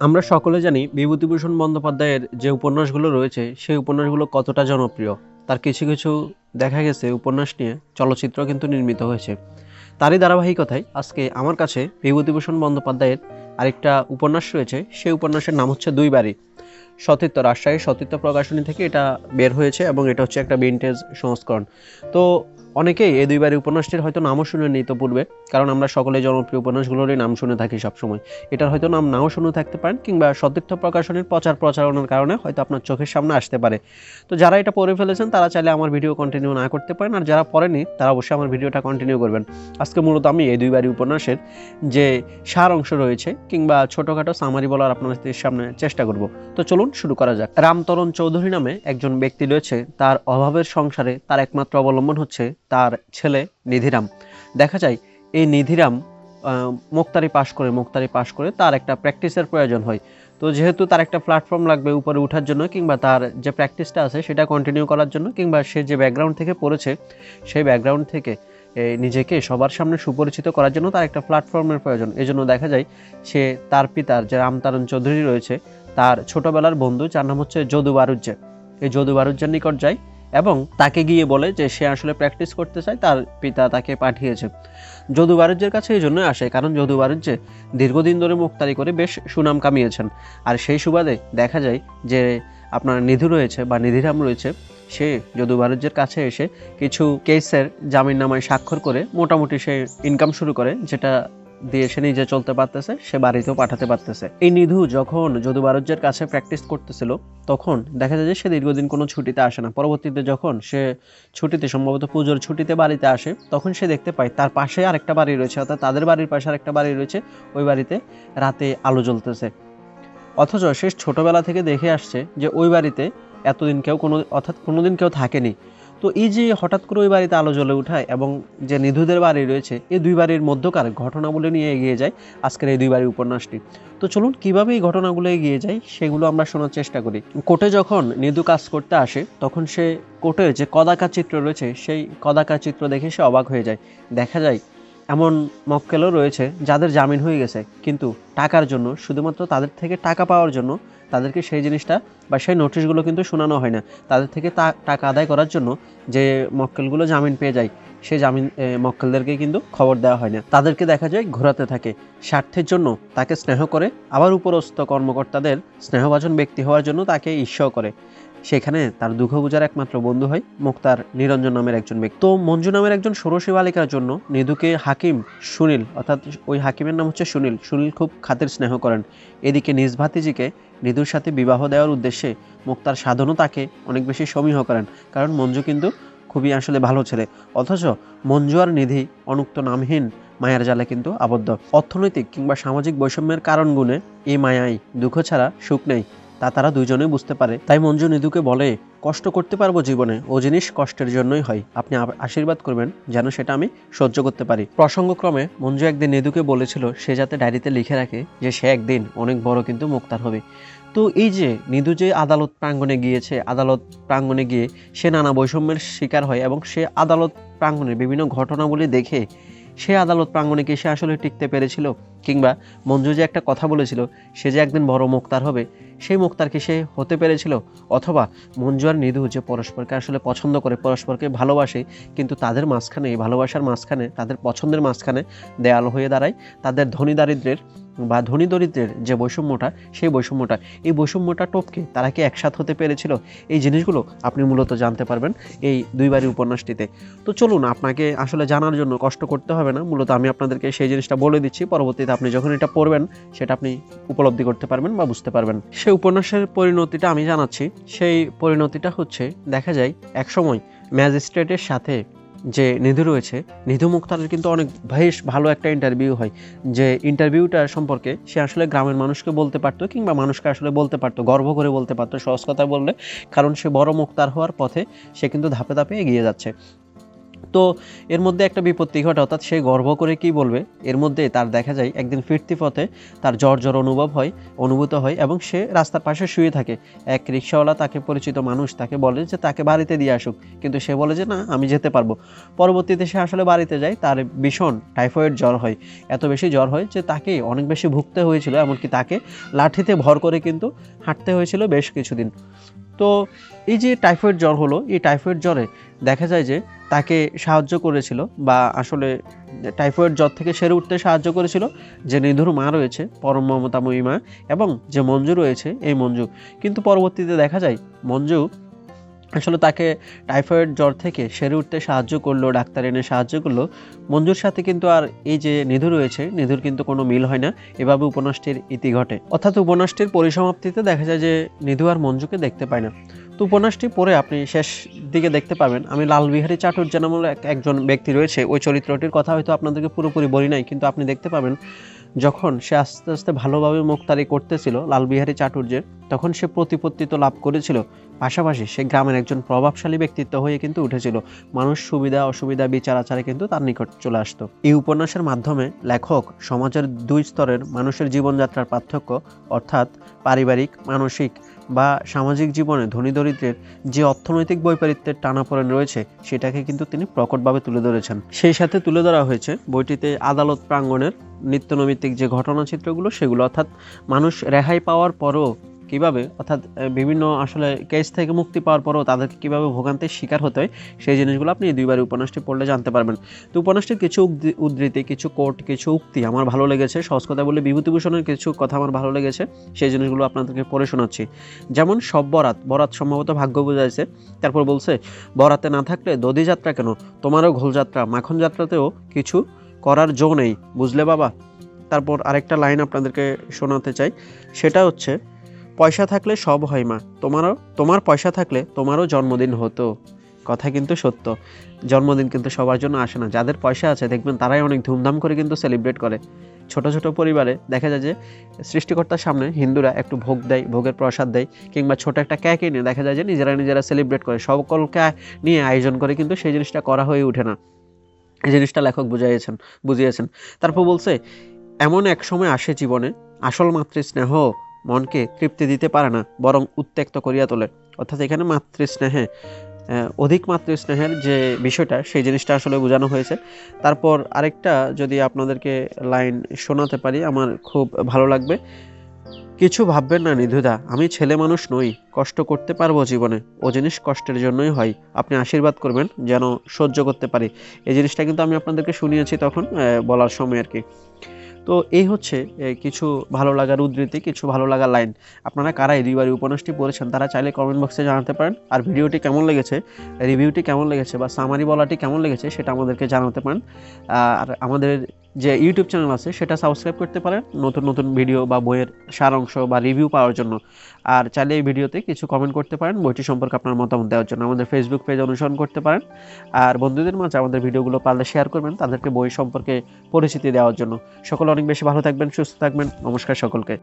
আমরা সকলে জানি বিভূতিভূষণ বন্দ্যোপাধ্যায়ের যে উপন্যাসগুলো রয়েছে, সেই উপন্যাসগুলো কতটা জনপ্রিয়। তার কিছু কিছু দেখা গেছে উপন্যাস নিয়ে, চলচ্চিত্র কিন্তু নির্মিত হয়েছে। তারই ধারাবাহিকতায় আজকে আমার কাছে বিভূতিভূষণ বন্দ্যোপাধ্যায়ের আরেকটা উপন্যাস রয়েছে, সেই উপন্যাসের নাম হচ্ছে দুই বাড়ি। সতীর্থ রাজশাহী সতীর্থ প্রকাশনী থেকে এটা বের হয়েছে এবং এটা হচ্ছে একটা ভিন্টেজ সংস্করণ। তো অনেকেই এই দুইবারই উপন্যাসটির হয়তো নামও শুনেনি তো পূর্বে, কারণ আমরা সকলে জনপ্রিয় উপন্যাসগুলোরই নাম শুনে থাকি সবসময়। এটার হয়তো নাম নাও শুনে থাকতে পারেন, কিংবা সতীর্থ প্রকাশনীর প্রচার প্রচারণার কারণে হয়তো আপনার চোখের সামনে আসতে পারে। তো যারা এটা পড়ে ফেলেছেন, তারা চাইলে আমার ভিডিও কন্টিনিউ না করতে পারেন, আর যারা পড়েনি তারা অবশ্যই আমার ভিডিওটা কন্টিনিউ করবেন। আজকে মূলত আমি এই দুইবারই উপন্যাসের যে সার অংশ রয়েছে, কিংবা ছোটোখাটো সামারি বলার আপনাদের সামনে চেষ্টা করব। তো চলুন শুরু করা যাক। রামতরণ চৌধুরী নামে একজন ব্যক্তি রয়েছে, তার অভাবের সংসারে তার একমাত্র অবলম্বন হচ্ছে তার ছেলে নিধিরাম। দেখা যায়, এই নিধিরাম মুক্তারি পাশ করে, মুক্তারি পাশ করে তার একটা প্র্যাকটিসের প্রয়োজন হয়। তো যেহেতু তার একটা প্ল্যাটফর্ম লাগবে উপরে ওঠার জন্য কিংবা তার যে প্র্যাকটিসটা আছে সেটা কন্টিনিউ করার জন্য কিংবা সে যে ব্যাকগ্রাউন্ড থেকে পড়েছে, সেই ব্যাকগ্রাউন্ড থেকে নিজেকে সবার সামনে সুপরিচিত করার জন্য তার একটা প্ল্যাটফর্মের প্রয়োজন। এজন্য দেখা যায়, সে তার পিতার, যে রামতারণ চৌধুরী রয়েছে, তার ছোটবেলার বন্ধু, যার নাম হচ্ছে যদু বারুজ্জে এই যদু বারুজ্জের নিকট যায় এবং তাকে গিয়ে বলে যে সে আসলে প্র্যাকটিস করতে চায়, তার পিতা তাকে পাঠিয়েছে। যদু বারুজ্যের কাছে এই জন্যই আসে, কারণ যদু বারুজ্জে দীর্ঘদিন ধরে মুক্তারি করে বেশ সুনাম কামিয়েছেন। আর সেই সুবাদে দেখা যায় যে আপনার নিধু রয়েছে বা নিধিরাম রয়েছে, সে যদু বারুজ্যের কাছে এসে কিছু কেসের জামিন নামায় স্বাক্ষর করে মোটামুটি সে ইনকাম শুরু করে, যেটা দিয়ে সে নিজে চলতে পারতেছে, সে বাড়িতেও পাঠাতে পারতেছে। এই নিধু যখন যদু বারুজ্যের কাছে প্র্যাকটিস করতেছিল, তখন দেখা যায় যে সে দীর্ঘদিন কোনো ছুটিতে আসে না। পরবর্তীতে যখন সে ছুটিতে, সম্ভবত পুজোর ছুটিতে বাড়িতে আসে, তখন সে দেখতে পায় তার পাশে আরেকটা বাড়ি রয়েছে, অর্থাৎ তাদের বাড়ির পাশে আরেকটা বাড়ি রয়েছে, ওই বাড়িতে রাতে আলো জ্বলতেছে। অথচ সে ছোটবেলা থেকে দেখে আসছে যে ওই বাড়িতে এতদিন কেউ কোনো, অর্থাৎ কোনোদিন কেউ থাকেনি। তো এই যে হঠাৎ করে ওই বাড়িতে আলো জ্বলে উঠায় এবং যে নিধুদের বাড়ি রয়েছে, এই দুই বাড়ির মধ্যকার ঘটনাবলী নিয়ে এগিয়ে যায় আজকের এই দুই বাড়ির উপন্যাসটি। তো চলুন, কীভাবে এই ঘটনাগুলো এগিয়ে যায় সেগুলো আমরা শোনার চেষ্টা করি। কোর্টে যখন নিধু কাজ করতে আসে, তখন সে কোর্টের যে কদাকার চিত্র রয়েছে, সেই কদাকার চিত্র দেখে সে অবাক হয়ে যায়। দেখা যায়, এমন মক্কেলও রয়েছে যাদের জামিন হয়ে গেছে, কিন্তু টাকার জন্য, শুধুমাত্র তাদের থেকে টাকা পাওয়ার জন্য তাদেরকে সেই জিনিসটা বা সেই নোটিশগুলো কিন্তু শোনানো হয় না। তাদের থেকে টাকা আদায় করার জন্য যে মক্কেলগুলো জামিন পেয়ে যায় সেই জামিন মক্কেলদেরকে কিন্তু খবর দেওয়া হয় না। তাদেরকে দেখা যায় ঘোরাতে থাকে। স্বার্থের জন্য তাকে স্নেহ করে, আবার উপরস্থ কর্মকর্তাদের স্নেহভাজন ব্যক্তি হওয়ার জন্য তাকে ঈর্ষ করে। সেখানে তার দুঃখ বুঝার একমাত্র বন্ধু হয় মুক্তার নিরঞ্জন নামের একজন ব্যক্তি। তো মঞ্জু নামের একজন ষোড়শী বালিকার জন্য নিধুকে হাকিম সুনীল, অর্থাৎ ওই হাকিমের নাম হচ্ছে সুনীল। সুনীল খুব খাতির স্নেহ করেন। এদিকে নিজ ভাতিজিকে নিধুর সাথে বিবাহ দেওয়ার উদ্দেশ্যে মুক্তার সাধনও তাকে অনেক বেশি সমীহ করেন। কারণ মঞ্জু কিন্তু খুবই আসলে ভালো ছেলে। অথচ মঞ্জু আর নিধি অনুক্ত নামহীন মায়ার জালে কিন্তু আবদ্ধ। অর্থনৈতিক কিংবা সামাজিক বৈষম্যের কারণ গুণে এই মায়াই, দুঃখ ছাড়া সুখ নেই। তা তারা দুজনেই বুঝতে পারে। তাই মঞ্জু নিধুকে বলে, কষ্ট করতে পারব জীবনে, ও জিনিস কষ্টের জন্যই হয়। আপনি আশীর্বাদ করবেন যেন সেটা আমি সহ্য করতে পারি। প্রসঙ্গক্রমে মঞ্জু একদিন নিধুকে বলেছিল, সে যাতে ডায়েরিতে লিখে রাখে যে সে একদিন অনেক বড় কিন্তু মুক্তার হবে। তো এই যে নিধু যে আদালত প্রাঙ্গণে গিয়েছে, আদালত প্রাঙ্গণে গিয়ে সে নানা বৈষম্যের শিকার হয় এবং সে আদালত প্রাঙ্গণের বিভিন্ন ঘটনাবলী দেখে সে আদালত প্রাঙ্গণে কি সে আসলে টিকতে পেরেছিল। কিংবা মঞ্জু যে একটা কথা বলেছিল, সে যে একদিন বড় মুক্তার হবে সেই মুক্তার কি সে হতে পেরেছিল, অথবা মঞ্জু আর নিধু যে পরস্পরকে আসলে পছন্দ করে, পরস্পরকে ভালোবাসে, কিন্তু তাদের মাঝখানে, এই ভালোবাসার মাঝখানে, তাদের পছন্দের মাঝখানে দেয়াল হয়ে দাঁড়ায়, তাদের ধনী দারিদ্রের বা ধনী দরিদ্রের যে বৈষম্যটা, সেই বৈষম্যটা, এই বৈষম্যটা টপকে তারা কি একসাথ হতে পেরেছিল? এই জিনিসগুলো আপনি মূলত জানতে পারবেন এই দুইবারই উপন্যাসটিতে। তো চলুন, আপনাকে আসলে জানার জন্য কষ্ট করতে হবে না। মূলত আমি আপনাদেরকে সেই জিনিসটা বলে দিচ্ছি। পরবর্তীতে আপনি যখন এটা পড়বেন, সেটা আপনি উপলব্ধি করতে পারবেন বা বুঝতে পারবেন। সেই উপন্যাসের পরিণতিটা আমি জানাচ্ছি। সেই পরিণতিটা হচ্ছে, দেখা যায় একসময় ম্যাজিস্ট্রেটের সাথে যে নিধু রয়েছে, নিধু মুক্তারের কিন্তু অনেক বেশ ভালো একটা ইন্টারভিউ হয়। যে ইন্টারভিউটা সম্পর্কে সে আসলে গ্রামের মানুষকে বলতে পারতো কিংবা মানুষকে আসলে বলতে পারতো, গর্ব করে বলতে পারতো, সহজ কথা বললে। কারণ সে বড় মুক্তার হওয়ার পথে সে কিন্তু ধাপে ধাপে এগিয়ে যাচ্ছে। তো এর মধ্যে একটা বিপত্তি ঘটে, অর্থাৎ সে গর্ব করে কি বলবে? এর মধ্যে তার দেখা যায়, একদিন ফিরতি পথে তার জ্বর জ্বর অনুভব হয়, অনুভূত হয় এবং সে রাস্তার পাশে শুয়ে থাকে। এক রিক্সাওয়ালা তাকে পরিচিত মানুষ তাকে বলে যে, তাকে বাড়িতে দিয়ে আসুক। কিন্তু সে বলে যে, না, আমি যেতে পারব। পরবর্তীতে সে আসলে বাড়িতে যায়, তার ভীষণ টাইফয়েড জ্বর হয়। এত বেশি জ্বর হয় যে, তাকে অনেক বেশি ভুগতে হয়েছিল, এমনকি তাকে লাঠিতে ভর করে কিন্তু হাঁটতে হয়েছিল বেশ কিছুদিন। তো এই যে টাইফয়েড জ্বর হলো, এই টাইফয়েড জ্বরে দেখা যায় যে তাকে সাহায্য করেছিল বা আসলে টাইফয়েড জ্বর থেকে সেরে উঠতে সাহায্য করেছিল যে নিধুর মা রয়েছে, পরম মমতাময়ী মা এবং যে মঞ্জু রয়েছে, এই মঞ্জু। কিন্তু পরবর্তীতে দেখা যায় মঞ্জু আসলে তাকে টাইফয়েড জ্বর থেকে সেরে উঠতে সাহায্য করল, ডাক্তার এনে সাহায্য করল। মঞ্জুর সাথে কিন্তু আর এই যে নিধু রয়েছে, নিধুর কিন্তু কোনো মিল হয় না। এভাবে উপন্যাসটির ইতি ঘটে। অর্থাৎ উপন্যাসটির পরিসমাপ্তিতে দেখা যায় যে নিধু আর মঞ্জুকে দেখতে পায় না। তো উপন্যাসটি পড়ে আপনি শেষ দিকে দেখতে পাবেন। আমি লালবিহারী চাটুর্য এক- একজন ব্যক্তি রয়েছে। ওই চরিত্রটির কথা হয়তো আপনাদেরকে পুরোপুরি বলি নাই, কিন্তু আপনি দেখতে পাবেন যখন সে আস্তে আস্তে ভালোভাবে মুক্তারি করতেছিল লালবিহারী চাটুর্যের তখন সে প্রতিপত্তি তো লাভ করেছিল। পাশাপাশি সে গ্রামের একজন প্রভাবশালী ব্যক্তিত্ব হয়ে কিন্তু উঠেছিল। মানুষ সুবিধা, অসুবিধা, বিচার আচারে কিন্তু তার নিকট চলে আসতো। এই উপন্যাসের মাধ্যমে লেখক সমাজের দুই স্তরের মানুষের জীবনযাত্রার পার্থক্য, অর্থাৎ পারিবারিক, মানসিক বা সামাজিক জীবনে ধনী দরিদ্রের যে অর্থনৈতিক বৈপরীত্যের টানাপোড়েন রয়েছে, সেটাকে কিন্তু তিনি প্রকটভাবে তুলে ধরেছেন। সেই সাথে তুলে ধরা হয়েছে বইটিতে আদালত প্রাঙ্গণের নিত্যনৈমিত্তিক যে ঘটনাচিত্রগুলো, সেগুলো অর্থাৎ মানুষ রেহাই পাওয়ার পরও কীভাবে, অর্থাৎ বিভিন্ন আসলে কেস থেকে মুক্তি পাওয়ার পরও তাদেরকে কীভাবে ভোগান্তির শিকার হতে হয়, সেই জিনিসগুলো আপনি দুইবার উপন্যাসটি পড়লে জানতে পারবেন। তো উপন্যাসটির কিছু উদ্ধৃ- উদ্ধৃতি, কিছু কোট, কিছু উক্তি আমার ভালো লেগেছে, সহজ কথা বলে বিভূতিভূষণের কিছু কথা আমার ভালো লেগেছে, সেই জিনিসগুলো আপনাদেরকে পড়ে শোনাচ্ছি। যেমন, সব বরাত বরাত সম্ভবত ভাগ্য বোঝাইছে, তারপর বলছে, বরাতে না থাকলে দধি যাত্রা কেন? তোমারও ঘোল যাত্রা, মাখন যাত্রাতেও কিছু করার জো নেই, বুঝলে বাবা? তারপর আরেকটা লাইন আপনাদেরকে শোনাতে চাই, সেটা হচ্ছে পয়সা থাকলে সব হয় মা। তোমারও, তোমার পয়সা থাকলে তোমারও জন্মদিন হতো। কথা কিন্তু সত্য। জন্মদিন কিন্তু সবার জন্য আসে না। যাদের পয়সা আছে, দেখবেন তারাই অনেক ধুমধাম করে কিন্তু সেলিব্রেট করে। ছোট ছোট পরিবারে দেখা যায় যে সৃষ্টিকর্তার সামনে হিন্দুরা একটু ভোগ দেয়, ভোগের প্রসাদ দেয়, কিংবা ছোট একটা ক্যাক এনে দেখা যায় যে নিজেরা নিজেরা সেলিব্রেট করে। সকলকে নিয়ে আয়োজন করে কিন্তু সেই জিনিসটা করা হয়ে ওঠে না। এই জিনিসটা লেখক বুঝাইয়েছেন, বুঝিয়েছেন। তারপর বলছে, এমন এক সময় আসে জীবনে, আসল মাতৃস্নেহ মনকে তৃপ্তি দিতে পারে না, বরং উত্ত্যক্ত করিয়া তোলে। অর্থাৎ এখানে মাতৃস্নেহে অধিক মাতৃস্নেহের যে বিষয়টা, সেই জিনিসটা আসলে বোঝানো হয়েছে। তারপর আরেকটা যদি আপনাদেরকে লাইন শোনাতে পারি, আমার খুব ভালো লাগবে। কিছু ভাববেন না নিধুদা, আমি ছেলে মানুষ নই, কষ্ট করতে পারব জীবনে। ও জিনিস কষ্টের জন্যই হয়। আপনি আশীর্বাদ করবেন যেন সহ্য করতে পারি। এই জিনিসটা কিন্তু আমি আপনাদেরকে শুনিয়েছি তখন বলার সময় আর কি। তো এই হচ্ছে কিছু ভালো লাগার উদ্ধৃতি কিছু ভালো লাগার লাইন। আপনারা কারা রিভার উপন্যাসটি পড়েছেন তারা চাইলে কমেন্ট বক্সে জানাতে পারেন। আর ভিডিওটি কেমন লেগেছে রিভিউটি কেমন লেগেছে বা সামারি বলাটি কেমন লেগেছে সেটা আমাদেরকে জানাতে পারেন। আর আমাদের যে ইউটিউব চ্যানেল আছে, সেটা সাবস্ক্রাইব করতে পারেন। নতুন নতুন ভিডিও বা বইয়ের সারাংশ বা রিভিউ পাওয়ার জন্য। আর চাইলে এই ভিডিওতে কিছু কমেন্ট করতে পারেন, বইটি সম্পর্কে আপনার মতামত দেওয়ার জন্য। আমাদের ফেসবুক পেজ অনুসরণ করতে পারেন। আর বন্ধুদের মাঝে আমাদের ভিডিওগুলো পারলে শেয়ার করবেন, তাদেরকে বই সম্পর্কে পরিচিতি দেওয়ার জন্য। সকলে অনেক বেশি ভালো থাকবেন, সুস্থ থাকবেন। নমস্কার সকলকে।